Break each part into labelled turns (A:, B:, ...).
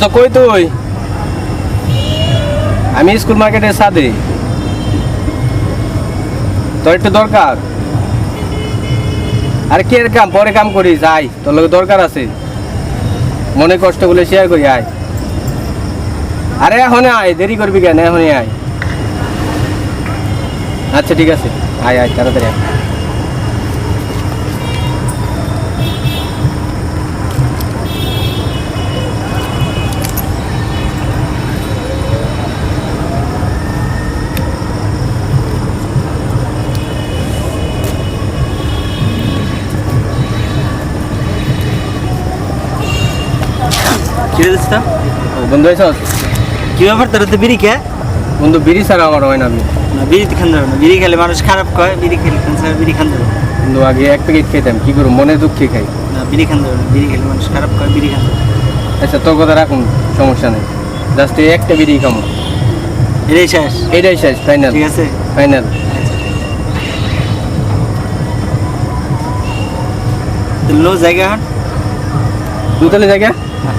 A: দোস্ত কই তুই? আমি স্কুল মার্কেটের সাথে তোর একটু দরকার। আরে কি কাম? পরে কাম করিস আয় তোর লোক দরকার আছে। মনে কষ্ট কষ্টগুলো শেয়ার করি, আয়। আরে এখন আয়, দেরি করবি কেন? এখনই আয়। আচ্ছা ঠিক আছে। আয় আয়, তাড়াতাড়ি আয়। বন্ধু এসস
B: কি ব্যাপার তোর তো বিড়ি কে
A: বন্ধু বিড়ি ছাড়া আমার হয় না আমি।
B: না বিড়ি খান যাবে না। বিড়ি খেলে মানুষ খারাপ কয় বিড়ি খেলে ক্যান্সার বিড়ি খান যাবে।
A: বন্ধু আগে এক প্যাকেট খেতাম কি করব? মনে দুঃখে খাই।
B: না বিড়ি খান যাবে না। বিড়ি খেলে মানুষ খারাপ কয় বিড়ি খান যাবে।
A: আচ্ছা তোর কথা রাখুন সমস্যা নেই। জাস্ট একটা বিড়ি খামো।
B: এটাই শেষ?
A: এটাই শেষ ফাইনাল
B: ঠিক আছে?
A: ফাইনাল
B: লো জায়গা?
A: তাহলে জায়গা? আয়।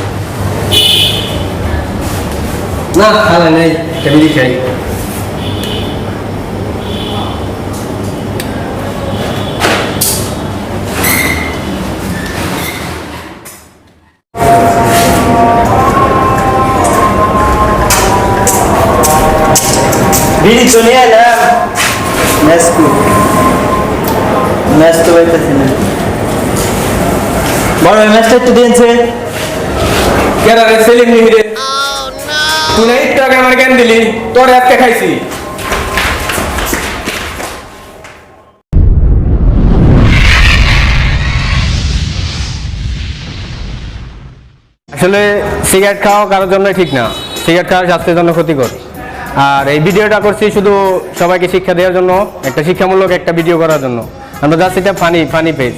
A: ना खाना नहीं कभी नहीं खाई
B: बीड़ी तो नहीं है ना? मैच को। मैच तो वही पसंद है। बड़ा मैच तो
A: दिन से क्या रहा है? सेलिंग नहीं रहे। oh, আগে আমার জ্ঞান দিলি, তোর আজকে খাইছি। আসলে সিগারেট খাওয়া কারোর জন্য ঠিক না। সিগারেট খাওয়া স্বাস্থ্যের জন্য ক্ষতিকর। আর এই ভিডিওটা করছি শুধু সবাইকে শিক্ষা দেওয়ার জন্য, একটা শিক্ষামূলক একটা ভিডিও করার জন্য। আমরা জাস্ট এটা ফানি ফানি পেজ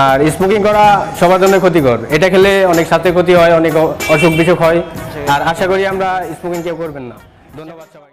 A: আর স্মোকিং করা সবার জন্য ক্ষতিকর। এটা খেলে অনেক স্বাস্থ্যের ক্ষতি হয়, অনেক অসুখ বিসুখ হয়। আর আশা করি আমরা স্মোকিং কেউ করবেন না। ধন্যবাদ সবাই